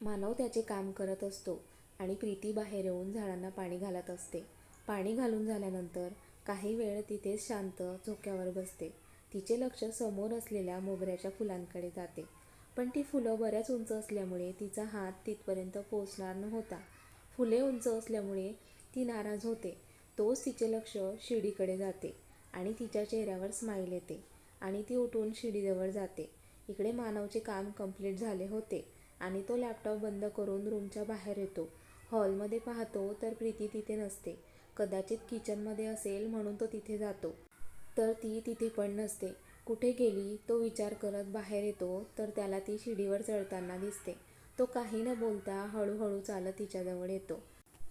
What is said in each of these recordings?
मानव त्याचे काम करत असतो आणि प्रीती बाहेर येऊन झाडांना पाणी घालत असते. पाणी घालून झाल्यानंतर काही वेळ तिथेच शांत झोक्यावर बसते. तिचे लक्ष समोर असलेल्या मोगऱ्याच्या फुलांकडे जाते. पण ती फुलं बऱ्याच उंच असल्यामुळे तिचा हात तिथपर्यंत पोहोचणार नव्हता. फुले उंच असल्यामुळे ती नाराज होते. तोच तिचे लक्ष शिडीकडे जाते आणि तिच्या चेहऱ्यावर स्माईल येते आणि ती उठून शिडीजवळ जाते. इकडे मानवचे काम कंप्लीट झाले होते. आणि तो लॅपटॉप बंद करून रूमच्या बाहेर येतो. हॉलमध्ये पाहतो तर प्रीती तिथे नसते. कदाचित किचनमध्ये असेल म्हणून तो तिथे जातो. तर ती तिथे पण नसते. कुठे गेली तो विचार करत बाहेर येतो तर त्याला ती शिडीवर चढताना दिसते. तो काही न बोलता हळूहळू चालत तिच्याजवळ येतो.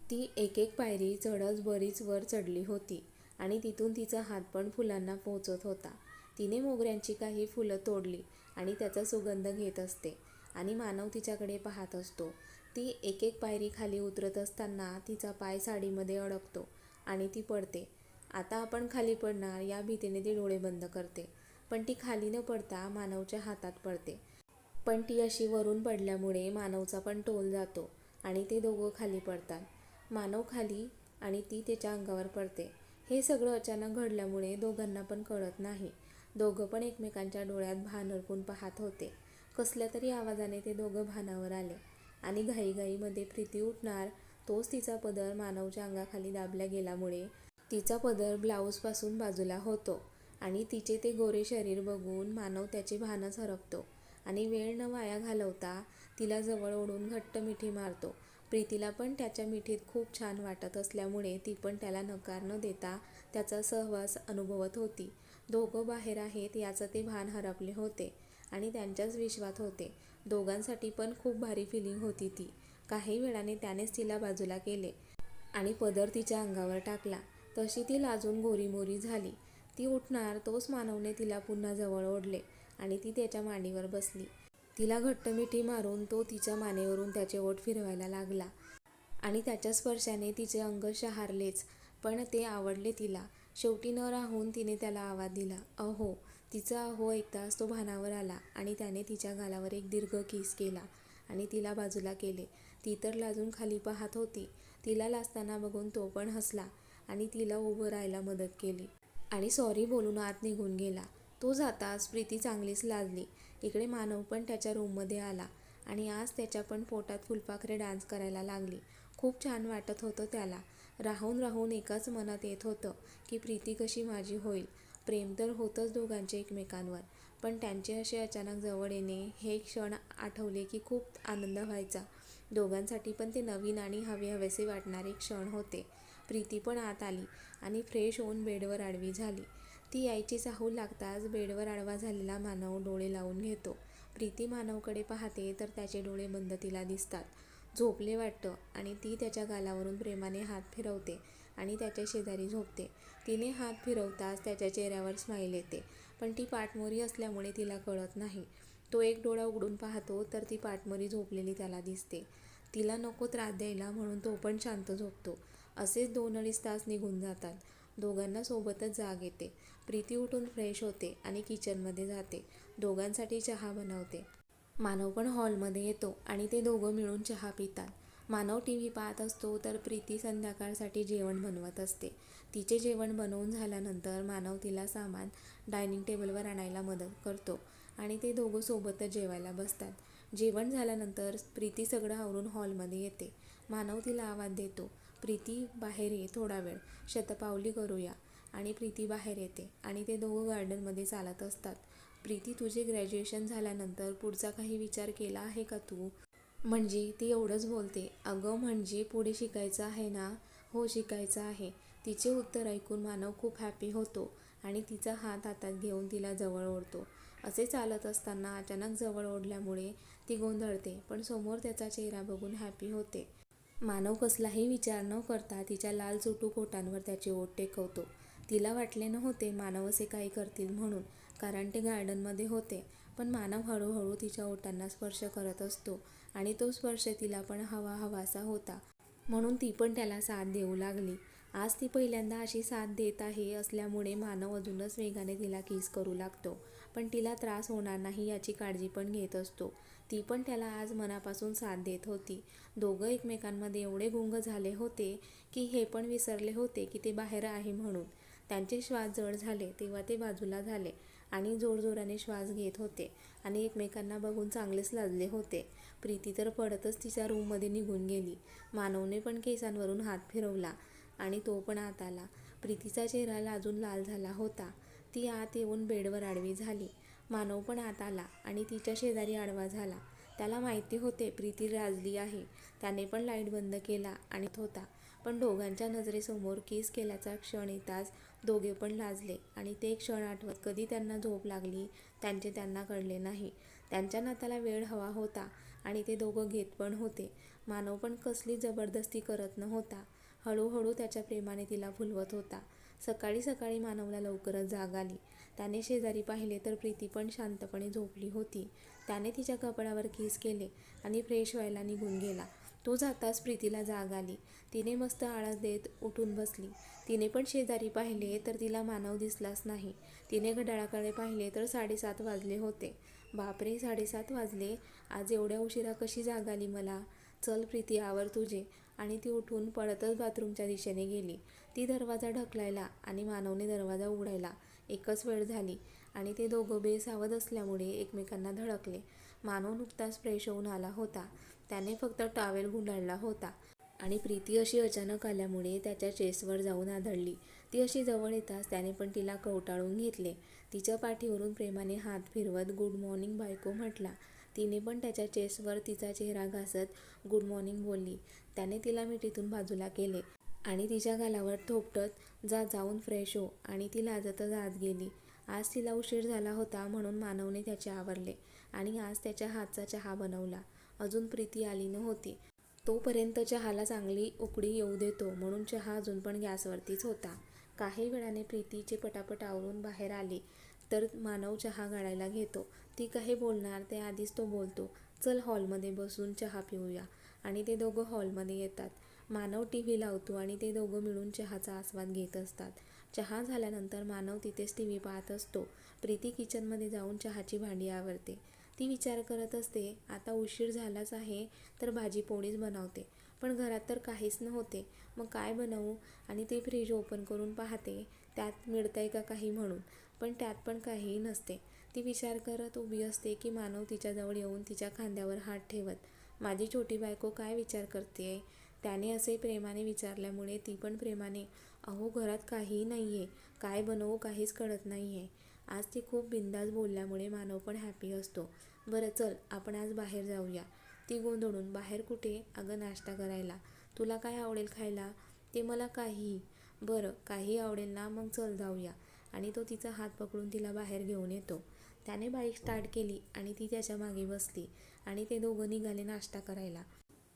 ती एक एक पायरी चढच बरीच वर चढली होती आणि तिथून तिचा हात पण फुलांना पोहोचत होता. तिने मोगऱ्यांची काही फुलं तोडली आणि त्याचा सुगंध घेत असते. आणि मानव तिच्याकडे पाहत असतो. ती एक एक पायरी खाली उतरत असताना तिचा पाय साडीमध्ये अडकतो आणि ती पडते. आता आपण खाली पडणार या भीतीने ती डोळे बंद करते. पण ती खाली न पडता मानवच्या हातात पडते. पण ती अशी वरून पडल्यामुळे मानवचा पण टोल जातो आणि ते दोघं खाली पडतात. मानव खाली आणि ती त्याच्या अंगावर पडते. हे सगळं अचानक घडल्यामुळे दोघांना पण कळत नाही. दोघं पण एकमेकांच्या डोळ्यात भान अडकून पाहत होते. कसल्या तरी आवाजाने ते दोघं भानावर आले. आणि घाईघाईमध्ये प्रीती उठणार तोच तिचा पदर मानवच्या अंगाखाली दाबल्या गेल्यामुळे तिचा पदर ब्लाऊजपासून बाजूला होतो आणि तिचे ते गोरे शरीर बघून मानव त्याचे भानच हरपतो आणि वेळ न वाया घालवता तिला जवळ ओढून घट्ट मिठी मारतो. प्रीतीला पण त्याच्या मिठीत खूप छान वाटत असल्यामुळे ती पण त्याला नकार न देता त्याचा सहवास अनुभवत होती. दोघं बाहेर आहेत याचं ते भान हरपले होते. आणि त्यांच्याच विश्वात होते. दोघांसाठी पण खूप भारी फिलिंग होती ती. काही वेळाने त्यानेच तिला बाजूला केले आणि पदर तिच्या अंगावर टाकला. तशी ती लाजून गोरीमोरी झाली. ती उठणार तोच मानवने तिला पुन्हा जवळ ओढले आणि ती त्याच्या मांडीवर बसली. तिला घट्ट मिठी मारून तो तिच्या मानेवरून त्याचे ओठ फिरवायला लागला आणि त्याच्या स्पर्शाने तिचे अंग शहारलेच पण ते आवडले तिला. शेवटी न राहून तिने त्याला आवाज दिला अहो तिचा अहो ऐकताच तो भानावर आला आणि त्याने तिच्या गालावर एक दीर्घ किस केला आणि तिला बाजूला केले. ती तर लाजून खाली पाहत होती. तिला लाजताना बघून तो पण हसला आणि तिला उभं राहायला मदत केली. आणि सॉरी बोलून आत निघून गेला. तो जाताच प्रीती चांगलीच लाजली. इकडे मानव पण त्याच्या रूममध्ये आला आणि आज त्याच्या पण पोटात फुलपाखरे डान्स करायला लागली. खूप छान वाटत होतं त्याला. राहून राहून एकाच मनात येत होतं की प्रीती कशी माझी होईल. प्रेम तर होतंच दोघांचे एकमेकांवर पण त्यांचे असे अचानक जवळ येणे हे क्षण आठवले की खूप आनंद व्हायचा. दोघांसाठी पण ते नवीन आणि हवे हवेसे वाटणारे क्षण होते. प्रीती पण आत आली आणि फ्रेश होऊन बेडवर आडवी झाली. ती यायची चाहूल लागताच बेडवर आडवा झालेला मानव डोळे लावून घेतो. प्रीती मानवकडे पाहते तर त्याचे डोळे बंद तिला दिसतात. झोपले वाटतं आणि ती त्याच्या गालावरून प्रेमाने हात फिरवते आणि त्याच्या शेजारी झोपते. तिने हात फिरवताच त्याच्या चेहऱ्यावर स्माईल येते. पण ती पाठमोरी असल्यामुळे तिला कळत नाही. तो एक डोळा उघडून पाहतो तर ती पाठमोरी झोपलेली त्याला दिसते. तिला नको त्रास द्यायला म्हणून तो पण शांत झोपतो. असेच दोन अडीच तास निघून जातात. दोघांना सोबतच जाग येते. प्रीती उठून फ्रेश होते आणि किचनमध्ये जाते. दोघांसाठी चहा बनवते. मानव पण हॉलमध्ये येतो आणि ते दोघं मिळून चहा पितात. मानव टी व्ही पाहत असतो तर प्रीती संध्याकाळसाठी जेवण बनवत असते. तिचे जेवण बनवून झाल्यानंतर मानव तिला सामान डायनिंग टेबलवर आणायला मदत करतो आणि ते दोघं सोबतच जेवायला बसतात. जेवण झाल्यानंतर प्रीती सगळं आवरून हॉलमध्ये येते. मानव तिला आवाज देतो प्रीती बाहेर ये थोडा वेळ शतपावली करूया. आणि प्रीती बाहेर येते आणि ते दोघं गार्डनमध्ये चालत असतात. प्रीती तुझे ग्रॅज्युएशन झाल्यानंतर पुढचा काही विचार केला आहे का तू? म्हणजे ती एवढंच बोलते. अगं म्हणजे पुढे शिकायचं आहे ना? हो शिकायचं आहे. तिचे उत्तर ऐकून मानव खूप हॅपी होतो आणि तिचा हात हातात घेऊन तिला जवळ ओढतो. असे चालत असताना अचानक जवळ ओढल्यामुळे ती गोंधळते पण समोर त्याचा चेहरा बघून हॅपी होते. मानव कसलाही विचार न करता तिच्या लाल चुटू ओठांवर त्याचे ओठ टेकवतो. तिला वाटले नव्हते मानव असे काही करतील म्हणून कारण ते गार्डनमध्ये होते. पण मानव हळूहळू तिच्या ओठांना स्पर्श करत असतो आणि तो स्पर्श तिला पण हवा हवासा होता. म्हणून ती पण त्याला साथ देऊ लागली. आज ती पहिल्यांदा अशी साथ देत आहे असल्यामुळे मानव अजूनच वेगाने तिला किस करू लागतो. पण तिला त्रास होणार नाही याची काळजी पण घेत असतो. ती पण त्याला आज मनापासून साथ देत होती. दोघं एकमेकांमध्ये एवढे गुंग झाले होते की हे पण विसरले होते की ते बाहेर आहे म्हणून. त्यांचे श्वास जड झाले तेव्हा ते बाजूला झाले आणि जोरजोराने श्वास घेत होते आणि एकमेकांना बघून चांगलेच लाजले होते. प्रीती तर पडतच तिच्या रूममध्ये निघून गेली. मानवने पण केसांवरून हात फिरवला आणि तो पण आत आला. प्रीतीचा चेहरा लाजून लाल झाला होता. ती आत येऊन बेडवर आडवी झाली. मानव पण आत आला आणि तिच्या शेजारी आडवा झाला. त्याला माहिती होते प्रीती राजली आहे. त्याने पण लाइट बंद केला आणि होता. पण दोघांच्या नजरेसमोर केस केल्याचा क्षण येताच दोघे पण लाजले आणि ते क्षण आठवत कधी त्यांना झोप लागली त्यांचे त्यांना कळले नाही. त्यांच्या नात्याला वेळ हवा होता आणि ते दोघं घेत पण होते. मानव पण कसली जबरदस्ती करत नव्हता. हळूहळू त्याच्या प्रेमाने तिला फुलवत होता. सकाळी सकाळी मानवला लवकरच जाग आली. त्याने शेजारी पाहिले तर प्रीती पण शांतपणे झोपली होती. त्याने तिच्या कपड्यावर किस केले आणि फ्रेश व्हायला निघून गेला. तो जाताच प्रीतीला जाग आली. तिने मस्त आळस देत उठून बसली. तिने पण शेजारी पाहिले तर तिला मानव दिसलाच नाही. तिने घड्याळाकडे पाहिले तर साडेसात वाजले होते. बापरे साडेसात वाजले. आज एवढ्या उशिरा कशी जाग आली मला? चल प्रीती आवर तुझे. आणि ती उठून पळतच बाथरूमच्या दिशेने गेली. ती दरवाजा ढकलायला आणि मानवने दरवाजा उघडायला एकच वेळ झाली आणि ते दोघं बेसावध असल्यामुळे एकमेकांना धडकले. मानव नुकताच फ्रेश होऊन आला होता. त्याने फक्त टॉवेल गुंडाळला होता. आणि प्रीती अशी अचानक आल्यामुळे त्याच्या चेस्टवर जाऊन आदळली. ती अशी जवळ येताच त्याने पण तिला कवटाळून घेतले. तिच्या पाठीवरून प्रेमाने हात फिरवत गुड मॉर्निंग बायको म्हटला. तिने पण त्याच्या चेस्टवर तिचा चेहरा घासत गुड मॉर्निंग बोलली. त्याने तिला मिठीतून बाजूला केले आणि तिच्या गालावर थोपटत जा जाऊन फ्रेश हो आणि ती लाजतच आत गेली. आज तिला उशीर झाला होता म्हणून मानवने त्याचे आवरले आणि आज त्याच्या हातचा चहा बनवला. अजून प्रीती आली नव्हती तोपर्यंत चहाला चांगली उकडी येऊ देतो म्हणून चहा अजून पण गॅसवरतीच होता. काही वेळाने प्रीतीचे पटापट आवरून बाहेर आली. तर मानव चहा गाळायला घेतो. ती काही बोलणार ते आधीच तो बोलतो. चल हॉलमध्ये बसून चहा पिऊया. आणि ते दोघं हॉलमध्ये येतात. मानव टी व्ही लावतो आणि ते दोघं मिळून चहाचा आस्वाद घेत असतात. चहा झाल्यानंतर मानव तिथेच टी व्ही पाहत असतो. प्रीती किचनमध्ये जाऊन चहाची भांडी आवरते. ती विचार करत असते आता उशीर झालाच आहे तर भाजी पोळीच बनवते. पण घरात तर काहीच नव्हते. मग काय बनवू? आणि ते फ्रीज ओपन करून पाहते त्यात मिळतंय का काही म्हणून? पण त्यात पण काहीही नसते. ती विचार करत उभी असते की मानव तिच्याजवळ येऊन तिच्या खांद्यावर हात ठेवत माझी छोटी बायको काय विचार करते त्याने असे प्रेमाने विचारल्यामुळे ती पण प्रेमाने अहो घरात काहीही नाही आहे काय बनवू काहीच कळत नाही आहे आज ती खूप बिंदास बोलल्यामुळे मानव पण हॅपी असतो. बरं चल आपण आज बाहेर जाऊया. ती गोंधळून बाहेर कुठे? अगं नाश्ता करायला. तुला काय आवडेल खायला? ते मला काही. बरं काही आवडेल ना मग चल जाऊया. आणि तो तिचा हात पकडून तिला बाहेर घेऊन येतो. त्याने बाईक स्टार्ट केली आणि ती त्याच्यामागे बसली आणि ते दोघं निघाले नाश्ता करायला.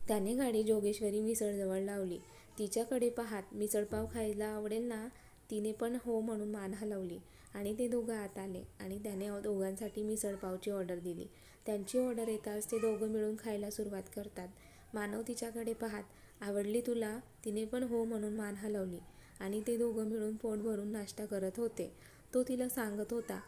त्याने गाडी जोगेश्वरी मिसळजवळ लावली. तिच्याकडे पाहात मिसळपाव खायला आवडेल ना? तिने पण हो म्हणून मान हलवली आणि ते दोघं आत आले आणि त्याने दोघांसाठी मिसळपावची ऑर्डर दिली. त्यांची ऑर्डर येताच ते दोघं मिळून खायला सुरुवात करतात. मानव तिच्याकडे पाहात आवडली तुला? तिने पण हो म्हणून मान हलवली आणि ते दोघं मिळून पोट भरून नाश्ता करत होते. तो तिला सांगत होता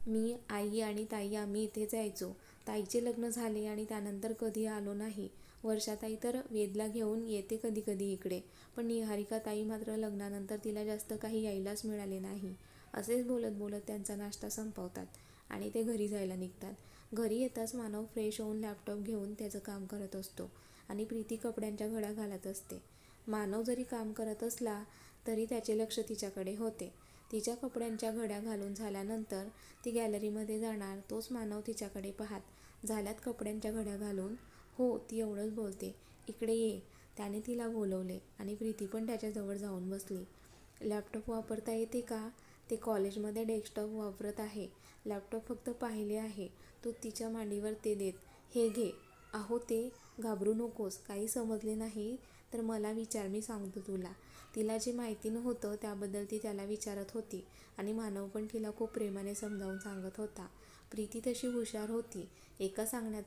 मी आई आणि ताई आम्ही इथे जायचो. ताईचे लग्न झाले आणि त्यानंतर कधी आलो नाही. वर्षाताई तर वेदला घेऊन येते कधी कधी इकडे. पण निहारिका ताई मात्र लग्नानंतर तिला जास्त काही यायलाच मिळाले नाही. असेच बोलत बोलत त्यांचा नाश्ता संपवतात आणि ते घरी जायला निघतात. घरी येताच मानव फ्रेश होऊन लॅपटॉप घेऊन त्याचं काम करत असतो आणि प्रीती कपड्यांच्या घड्या घालत असते. मानव जरी काम करत असला तरी त्याचे लक्ष तिच्याकडे होते. तिच्या कपड्यांच्या घड्या घालून झाल्यानंतर ती गॅलरीमध्ये जाणार तोच मानव तिच्याकडे पाहात झाल्यात कपड्यांच्या घड्या घालून हो ती एवढंच बोलते. इकडे ये. त्याने तिला बोलवले आणि प्रीती पण त्याच्याजवळ जाऊन बसली. लॅपटॉप वापरता येते का? ते कॉलेजमध्ये डेस्कटॉप वापरत आहे. लॅपटॉप फक्त पाहिले आहे. तू तिच्या मांडीवर ते देत हे घे. अहो ते घाबरू नकोस. काही समजले नाही तर मला विचार मी सांगतो तुला. तिला जे माहिती नव्हतं त्याबद्दल ती त्याला विचारत होती आणि मानव पण तिला खूप प्रेमाने समजावून सांगत होता. प्रीती तशी हुशार होती. एका सांगण्यात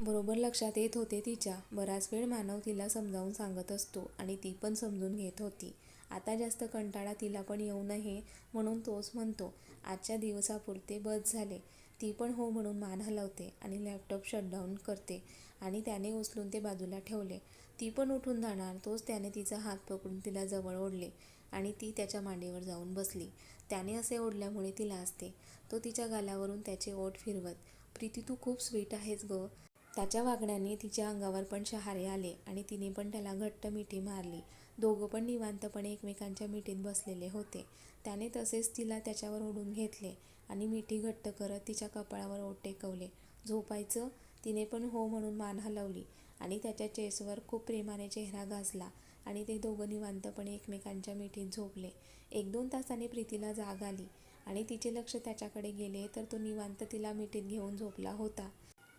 बरोबर लक्षात येत होते तिच्या. बराच वेळ मानव तिला समजावून सांगत असतो आणि ती पण समजून घेत होती. आता जास्त कंटाळा तिला पण येऊ नये म्हणून तोच म्हणतो. आजच्या दिवसापुरते बस झाले. ती पण हो म्हणून मान हलवते आणि लॅपटॉप शटडाऊन करते आणि त्याने उचलून ते बाजूला ठेवले. ती पण उठून जाणार तोच त्याने तिचा हात पकडून तिला जवळ ओढले आणि ती त्याच्या मांडीवर जाऊन बसली. त्याने असे ओढल्यामुळे ती लाजते तो तिच्या गालावरून त्याचे ओठ फिरवत प्रीती तू खूप स्वीट आहेस ग. त्याच्या वागण्याने तिच्या अंगावर पण शहारे आले आणि तिने पण त्याला घट्ट मिठी मारली. दोघं पण निवांतपणे एकमेकांच्या मिठीत बसलेले होते. त्याने तसेच तिला त्याच्यावर ओढून घेतले आणि मिठी घट्ट करत तिच्या कपाळावर ओट टेकवले. झोपायचं? तिने पण हो म्हणून मान हलवली आणि त्याच्या चेसवर खूप प्रेमाने चेहरा घासला आणि ते दोघं निवांतपणे एकमेकांच्या मिठीत झोपले. एक दोन तासाने प्रीतीला जाग आली आणि तिचे लक्ष त्याच्याकडे गेले तर तो निवांत तिला मिठीत घेऊन झोपला होता.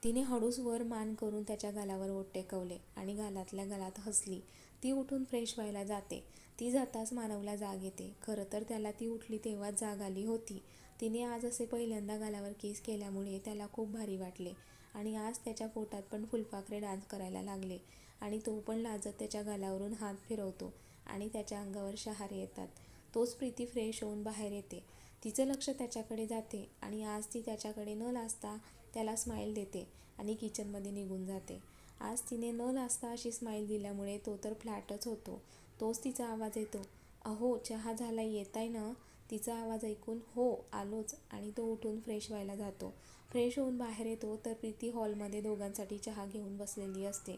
तिने हळूच वर मान करून त्याच्या गालावर ओठ टेकवले आणि गालातल्या गालात हसली. ती उठून फ्रेश व्हायला जाते. ती जाताच मानवला जाग येते. खरं तर त्याला ती उठली तेव्हाच जाग आली होती. तिने आज असे पहिल्यांदा गालावर केस केल्यामुळे त्याला खूप भारी वाटले आणि आज त्याच्या पोटात पण फुलपाखरे डान्स करायला लागले आणि तो पण लाजत त्याच्या गालावरून हात फिरवतो आणि त्याच्या अंगावर शहारे येतात. तोच प्रीती फ्रेश होऊन बाहेर येते. तिचं लक्ष त्याच्याकडे जाते आणि आज ती त्याच्याकडे न लाजता त्याला स्माईल देते आणि किचनमध्ये निघून जाते. आज तिने न लाजता अशी स्माईल दिल्यामुळे तो तर फ्लॅटच होतो. तोच तिचा आवाज येतो. अहो चहा झाला येताय ना? तिचा आवाज ऐकून हो आलोच आणि तो उठून फ्रेश व्हायला जातो. फ्रेश होऊन बाहेर येतो तर प्रीती हॉलमध्ये दोघांसाठी चहा घेऊन बसलेली असते.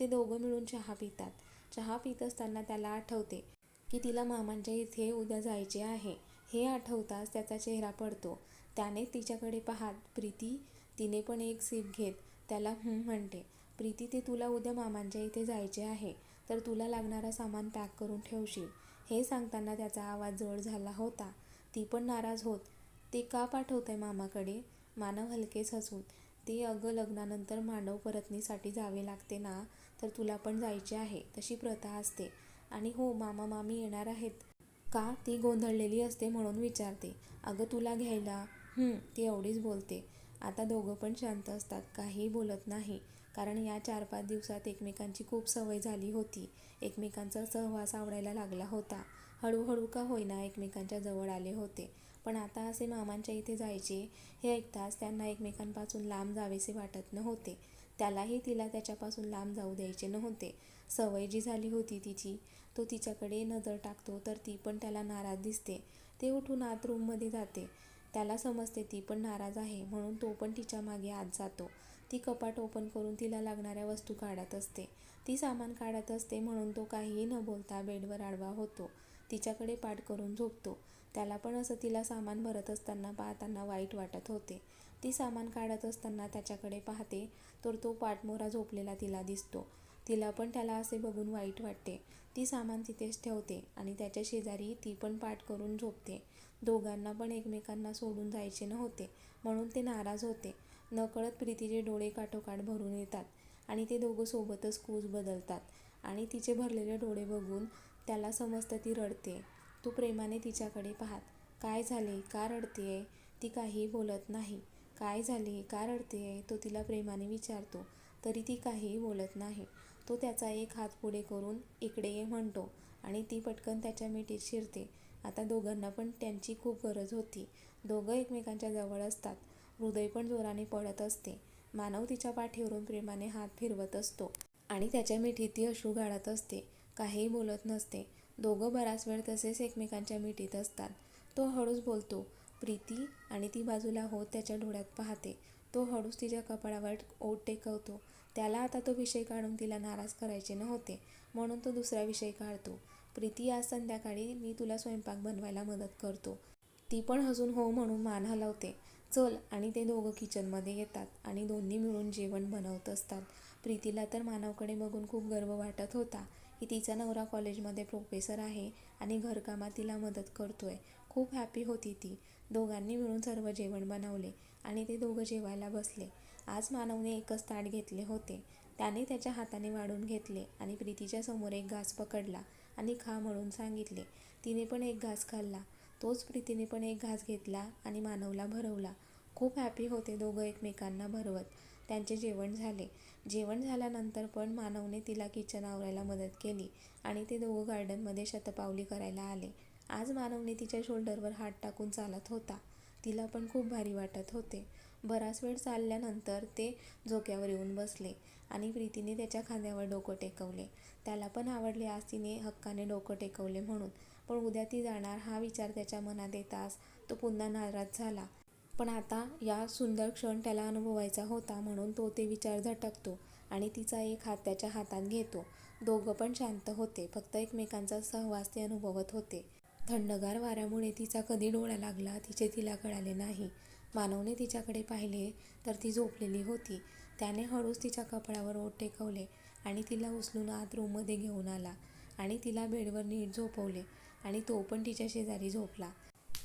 ते दोघं मिळून चहा पितात. चहा पित असताना त्याला आठवते की तिला मामांच्या इथे उद्या जायचे आहे. हे आठवताच त्याचा चेहरा पडतो. त्याने तिच्याकडे पाहत प्रीती तिने पण एक सीप घेत त्याला म्हणते प्रीती ते तुला उद्या मामांच्या इथे जायचे आहे तर तुला लागणारा सामान पॅक करून ठेवशील. हे सांगताना त्याचा आवाज जवळ झाला होता. ती पण नाराज होत. ते का पाठवतंय मामाकडे? मानव हलकेच हसून ते अगं लग्नानंतर मानव परतनीसाठी जावे लागते ना तर तुला पण जायचे आहे तशी प्रथा असते. आणि हो मामा मामी येणार आहेत. का? ती गोंधळलेली असते म्हणून विचारते. अगं तुला घ्यायला? ती एवढीच बोलते. आता दोघं पण शांत असतात काहीही बोलत नाही. कारण या चार पाच दिवसात एकमेकांची खूप सवय झाली होती. एकमेकांचा सहवास आवडायला लागला होता. हळूहळू का होईना एकमेकांच्या जवळ आले होते. पण आता असे मामांच्या इथे जायचे हे ऐकताच त्यांना एकमेकांपासून लांब जावेसे वाटत नव्हते. त्यालाही तिला त्याच्यापासून लांब जाऊ द्यायचे नव्हते. सवय जी झाली होती तिची तो तिच्याकडे नजर टाकतो तर ती पण त्याला नाराज दिसते. ते उठून आत रूममध्ये जाते. त्याला समजते ती पण नाराज आहे म्हणून तो पण तिच्यामागे आत जातो. ती कपाट ओपन करून तिला लागणाऱ्या वस्तू काढत असते. ती सामान काढत असते म्हणून तो काहीही न बोलता बेडवर आडवा होतो. तिच्याकडे पाठ करून झोपतो. त्याला पण असं तिला सामान भरत असताना पाहताना वाईट वाटत होते. ती सामान काढत असताना त्याच्याकडे पाहते तर तो पाठमोरा झोपलेला तिला दिसतो. तिला पण त्याला असे बघून वाईट वाटते. ती सामान तिथेच ठेवते आणि त्याच्या शेजारी ती पण पाठ करून झोपते. दोघांना पण एकमेकांना सोडून जायचे नव्हते म्हणून ते नाराज होते. नकळत प्रीतीचे डोळे काठोकाठ भरून येतात आणि ते दोघं सोबतच कूच बदलतात आणि तिचे भरलेले डोळे बघून त्याला समजतं ती रडते. तो प्रेमाने तिच्याकडे पाहत काय झाले? का रडतेय? ती काहीही बोलत नाही. काय झाले? का रडतेय? तो तिला प्रेमाने विचारतो. तरी ती काहीही बोलत नाही. तो त्याचा एक हात पुढे करून इकडे ये म्हणतो आणि ती पटकन त्याच्या मिठीत शिरते. आता दोघांना पण त्यांची खूप गरज होती. दोघं एकमेकांच्या जवळ असतात. हृदय पण जोराने पडत असते. मानव तिच्या पाठीवरून प्रेमाने हात फिरवत असतो आणि त्याच्या मिठीत ती अश्रू गाळत असते. काहीही बोलत नसते. दोघं बराच वेळ तसेच एकमेकांच्या मिठीत असतात. तो हळूच बोलतो प्रीती आणि ती बाजूला होत त्याच्या डोळ्यात पाहते. तो हळूच तिच्या कपाळावर ओठ टेकवतो. त्याला आता तो विषय काढून तिला नाराज करायचे नव्हते. म्हणून तो दुसरा विषय काढतो. प्रीती आज संध्याकाळी मी तुला स्वयंपाक बनवायला मदत करतो. ती पण हसून हो म्हणून मान हलवते. चल आणि ते दोघं किचनमध्ये येतात आणि दोन्ही मिळून जेवण बनवत असतात. प्रीतीला तर मानवकडे बघून खूप गर्व वाटत होता की तिचा नवरा कॉलेजमध्ये प्रोफेसर आहे आणि घरकामात तिला मदत करतोय. खूप हॅपी होती ती. दोघांनी मिळून सर्व जेवण बनवले आणि ते दोघं जेवायला बसले. आज मानवने एकच ताट घेतले होते. त्याने त्याच्या हाताने वाढून घेतले आणि प्रीतीच्या समोर एक घास पकडला. आणि खा म्हणून सांगितले. तिने पण एक घास खाल्ला. तोच प्रीतीने पण एक घास घेतला आणि मानवला भरवला. खूप हॅपी होते दोघं एकमेकांना भरवत. त्यांचे जेवण झाले. जेवण झाल्यानंतर पण मानवने तिला किचन आवरायला मदत केली आणि ते दोघं गार्डनमध्ये शतपावली करायला आले. आज मानवने तिच्या शोल्डरवर हात टाकून चालत होता. तिला पण खूप भारी वाटत होते. बराच वेळ चालल्यानंतर ते झोक्यावर येऊन बसले आणि प्रीतीने त्याच्या खांद्यावर डोकं टेकवले. त्याला पण आवडले आज तिने हक्काने डोकं टेकवले म्हणून. पण उद्या ती जाणार हा विचार त्याच्या मनात येताच तो पुन्हा नाराज झाला. पण आता या सुंदर क्षण त्याला अनुभवायचा होता म्हणून तो ते विचार झटकतो आणि तिचा एक हात त्याच्या हातात घेतो. दोघं पण शांत होते. फक्त एकमेकांचा सहवास ते अनुभवत होते. थंडगार वाऱ्यामुळे तिचा कधी डोळा लागला तिचे तिला कळाले नाही. मानवने तिच्याकडे पाहिले तर ती झोपलेली होती. त्याने हळूच तिच्या कपाळावर ओठ टेकवले आणि तिला उचलून आत रूममध्ये घेऊन आला आणि तिला बेडवर नीट झोपवले आणि तो पण तिच्या शेजारी झोपला.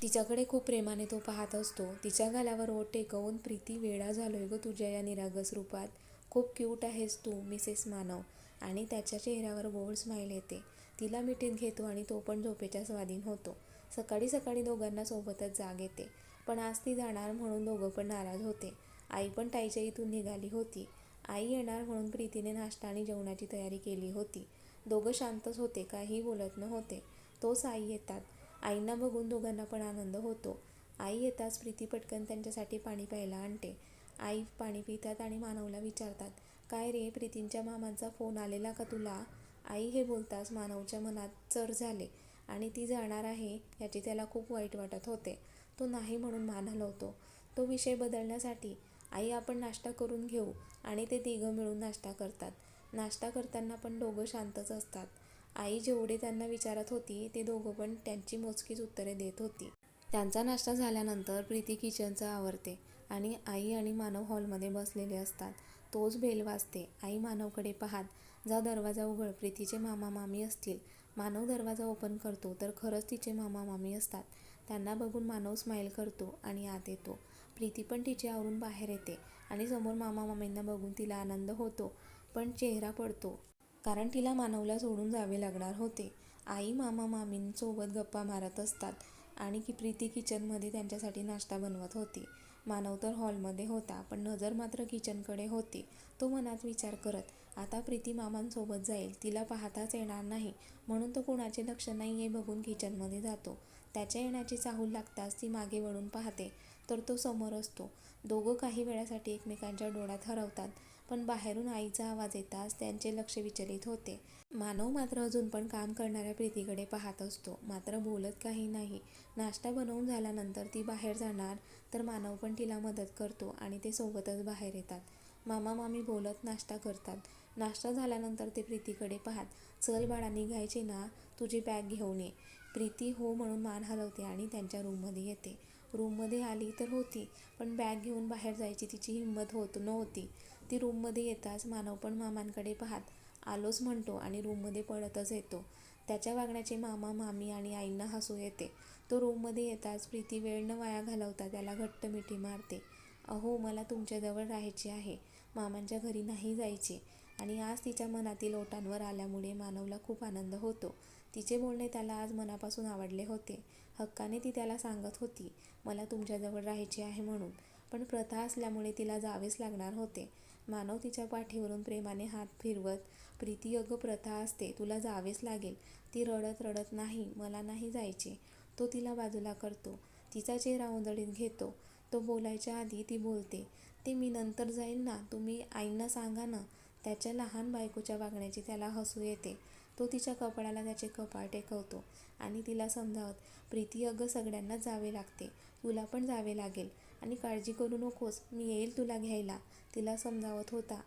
तिच्याकडे खूप प्रेमाने तो पाहत असतो. तिच्या गालावर ओट टेकवून प्रीती वेडा झालोय ग तुझ्या या निरागस रूपात. खूप क्यूट आहेस तू मिसेस मानव आणि त्याच्या चेहऱ्यावर गोड स्माईल येते. तिला मिठीत घेतो आणि तो पण झोपेच्या स्वाधीन होतो. सकाळी सकाळी दोघांना सोबतच जाग येते. पण आज ती जाणार म्हणून दोघं पण नाराज होते. आई पण ताईच्या इथून निघाली होती. आई येणार म्हणून प्रीतीने नाश्ता आणि जेवणाची तयारी केली होती. दोघं शांतच होते. काही बोलत नव्हते. तोच आई येतात. आईंना बघून दोघांना पण आनंद होतो. आई येताच प्रीती पटकन त्यांच्यासाठी पाणी प्यायला आणते. आई पाणी पितात आणि मानवला विचारतात, काय रे प्रीतींच्या मामांचा फोन आलेला का तुला? आई हे बोलताच मानवच्या मनात चर झाले आणि ती जाणार आहे याची त्याला खूप वाईट वाटत होते. तो नाही म्हणून मान हलवतो. तो विषय बदलण्यासाठी, आई आपण नाश्ता करून घेऊ आणि ते तिघं मिळून नाश्ता करतात. नाश्ता करताना पण दोघं शांतच असतात. आई जेवढे त्यांना विचारत होती ते दोघं पण त्यांची मोजकीच उत्तरे देत होती. त्यांचा नाश्ता झाल्यानंतर प्रीती किचनचं आवरते आणि आई आणि मानव हॉलमध्ये बसलेले असतात. तोच बेल वाजते. आई मानवकडे पाहात, जा दरवाजा उघड प्रीतीचे मामा मामी असतील. मानव दरवाजा ओपन करतो तर खरंच तिचे मामा मामी असतात. त्यांना बघून मानव स्माईल करतो आणि आत येतो. प्रीती पण तिचे आवरून बाहेर येते आणि समोर मामा मामींना बघून तिला आनंद होतो पण चेहरा पडतो. कारण तिला मानवला सोडून जावे लागणार होते. आई मामा मामींसोबत गप्पा मारत असतात आणि प्रीती किचनमध्ये त्यांच्यासाठी नाश्ता बनवत होती. मानव तर हॉलमध्ये होता पण नजर मात्र किचनकडे होती. तो मनात विचार करत, आता प्रीती मामांसोबत जाईल. तिला पाहताच येणार नाही म्हणून तो कोणाचे लक्ष नाही हे बघून किचनमध्ये जातो. त्याच्या येण्याची चाहूल लागताच ती मागे वळून पाहते तर तो समोर असतो. दोघं काही वेळासाठी एकमेकांच्या डोळ्यात हरवतात पण बाहेरून आईचा आवाज येताच त्यांचे लक्ष विचलित होते. मानव मात्र अजून पण काम करणाऱ्या प्रीतीकडे पाहत असतो. मात्र बोलत काही नाही. नाश्ता बनवून झाल्यानंतर ती बाहेर जाणार तर मानव पण तिला मदत करतो आणि ते सोबतच बाहेर येतात. मामा मामी बोलत नाश्ता करतात. नाश्ता झाल्यानंतर ते प्रीतीकडे पाहात, चल बाळा निघायचे ना? तुझी बॅग घेऊन ये. प्रीती हो म्हणून मान हलवते आणि त्यांच्या रूममध्ये येते. रूममध्ये आली तर होती पण बॅग घेऊन बाहेर जायची तिची हिंमत होत नव्हती. ती रूममध्ये येताच मानव पण मामांकडे पाहत आलोच म्हणतो आणि रूममध्ये पळतच येतो. त्याच्या वागण्याचे मामा मामी आणि आईंना हसू येते. तो रूममध्ये येताच प्रीती वेळ न वाया घालवता त्याला घट्ट मिठी मारते. अहो मला तुमच्याजवळ राहायचे आहे. मामांच्या घरी नाही जायचे. आणि आज तिच्या मनातील ओटांवर आल्यामुळे मानवला खूप आनंद होतो. तिचे बोलणे त्याला आज मनापासून आवडले होते. हक्काने ती त्याला सांगत होती, मला तुमच्याजवळ राहायचे आहे म्हणून. पण प्रथा असल्यामुळे तिला जावेच लागणार होते. मानव तिच्या पाठीवरून प्रेमाने हात फिरवत, प्रीती अगं प्रथा असते तुला जावेच लागेल. ती रडत रडत नाही मला नाही जायचे. तो तिला बाजूला करतो. तिचा चेहरा ओंजळीत घेतो. तो बोलायच्या आधी ती बोलते, ते मी नंतर जाईल ना तुम्ही आईंना सांगा ना. त्याच्या लहान बायकोच्या वागण्याची त्याला हसू येते. तो तिच्या कपाळाला त्याचे कपाळ टेकवतो आणि तिला समजावत, प्रीती अगं सगळ्यांनाच जावे लागते. तुला पण जावे लागेल आणि काळजी करू नकोस मी येईल तुला घ्यायला. तिला समजावत होता.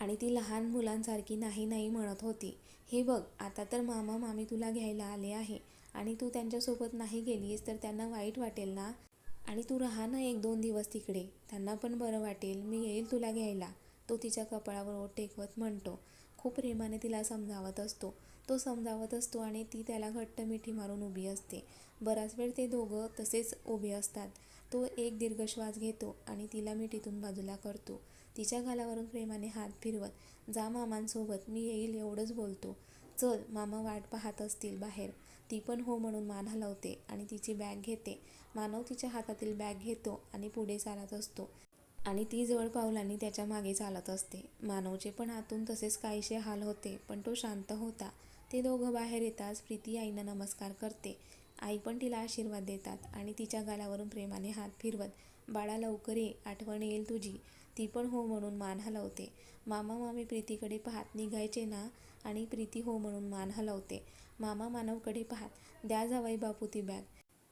आणि ती लहान मुलांसारखी नाही नाही म्हणत होती. हे बघ आता तर मामा मामी तुला घ्यायला आले आहे आणि तू त्यांच्यासोबत नाही गेलीस तर त्यांना वाईट वाटेल ना. आणि तू राहा ना एक दोन दिवस तिकडे. त्यांना पण बरं वाटेल. मी येईल तुला घ्यायला. तो तिच्या कपाळावर ओठ टेकवत म्हणतो. खूप प्रेमाने तिला समजावत असतो. तो समजावत असतो आणि ती त्याला घट्ट मिठी मारून उभी असते. बराच वेळ ते दोघं तसेच उभे असतात. तो एक दीर्घ श्वास घेतो आणि तिला मिठीतून बाजूला करतो. तिच्या गालावरून प्रेमाने हात फिरवत, जा मामांसोबत मी येईल एवढंच बोलतो. चल मामा वाट पाहत असतील बाहेर. ती पण हो म्हणून मान हलवते आणि तिची बॅग घेते. मानव तिच्या हातातील बॅग घेतो आणि पुढे चालत असतो. आणि ती जवळ पावलांनी त्याच्यामागे चालत असते. मानवचे पण आतून तसेच काहीसे हाल होते पण तो शांत होता. ते दोघं बाहेर येताच प्रीती आईना नमस्कार करते. आई पण तिला आशीर्वाद देतात आणि तिच्या गालावरून प्रेमाने हात फिरवत बाळा लवकर ये आठवण येईल तुझी ती पण हो म्हणून मान हलवते. मामा मामी प्रीतीकडे पाहत निघायचे ना आणि प्रीती हो म्हणून मान हलवते. मामा मानवकडे पाहत. द्या जावाई बापू ती बॅग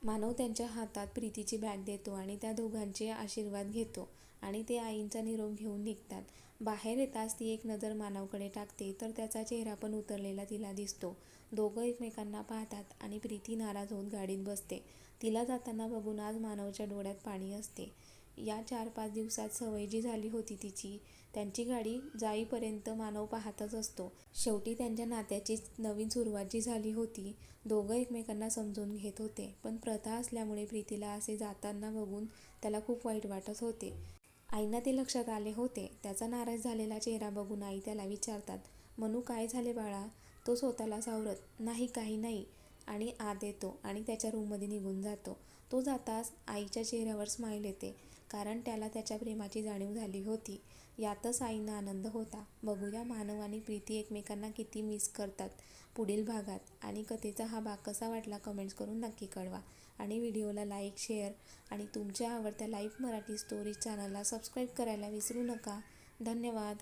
मानव त्यांच्या हातात प्रीतीची बॅग देतो आणि त्या दोघांचे आशीर्वाद घेतो. आणि ते आईंचा निरोप घेऊन निघतात. बाहेर येताच ती एक नजर मानवकडे टाकते तर त्याचा चेहरा पण उतरलेला तिला दिसतो. दोघं एकमेकांना पाहतात आणि प्रीती नाराज होत गाडीत बसते. तिला जाताना बघून आज मानवच्या डोळ्यात पाणी असते. या चार पाच दिवसात सवय जी झाली होती तिची त्यांची गाडी जाईपर्यंत मानव पाहतच असतो. शेवटी त्यांच्या नात्याची नवीन सुरुवात जी झाली होती दोघं एकमेकांना समजून घेत होते. पण प्रथा असल्यामुळे प्रीतीला असे जाताना बघून त्याला खूप वाईट वाटत होते. आईंना ते लक्षात आले होते. त्याचा नाराज झालेला चेहरा बघून आई त्याला विचारतात मनू काय झाले बाळा? तो स्वतःला सावरत नाही काही नाही आणि आत येतो आणि त्याच्या रूममध्ये निघून जातो. तो जाताच आईच्या चेहऱ्यावर स्माईल येते कारण त्याला त्याच्या प्रेमाची जाणीव झाली होती. यातच आईंना आनंद होता. बघूया मानव आणि प्रीती एकमेकांना किती मिस करतात पुढील भागात. आणि कथेचा हा भाग कसा वाटला कमेंट्स करून नक्की कळवा. आणि व्हिडिओला लाईक शेअर आणि तुमच्या आवडत्या लाईफ मराठी स्टोरी चॅनलला सबस्क्राईब करायला विसरू नका. धन्यवाद.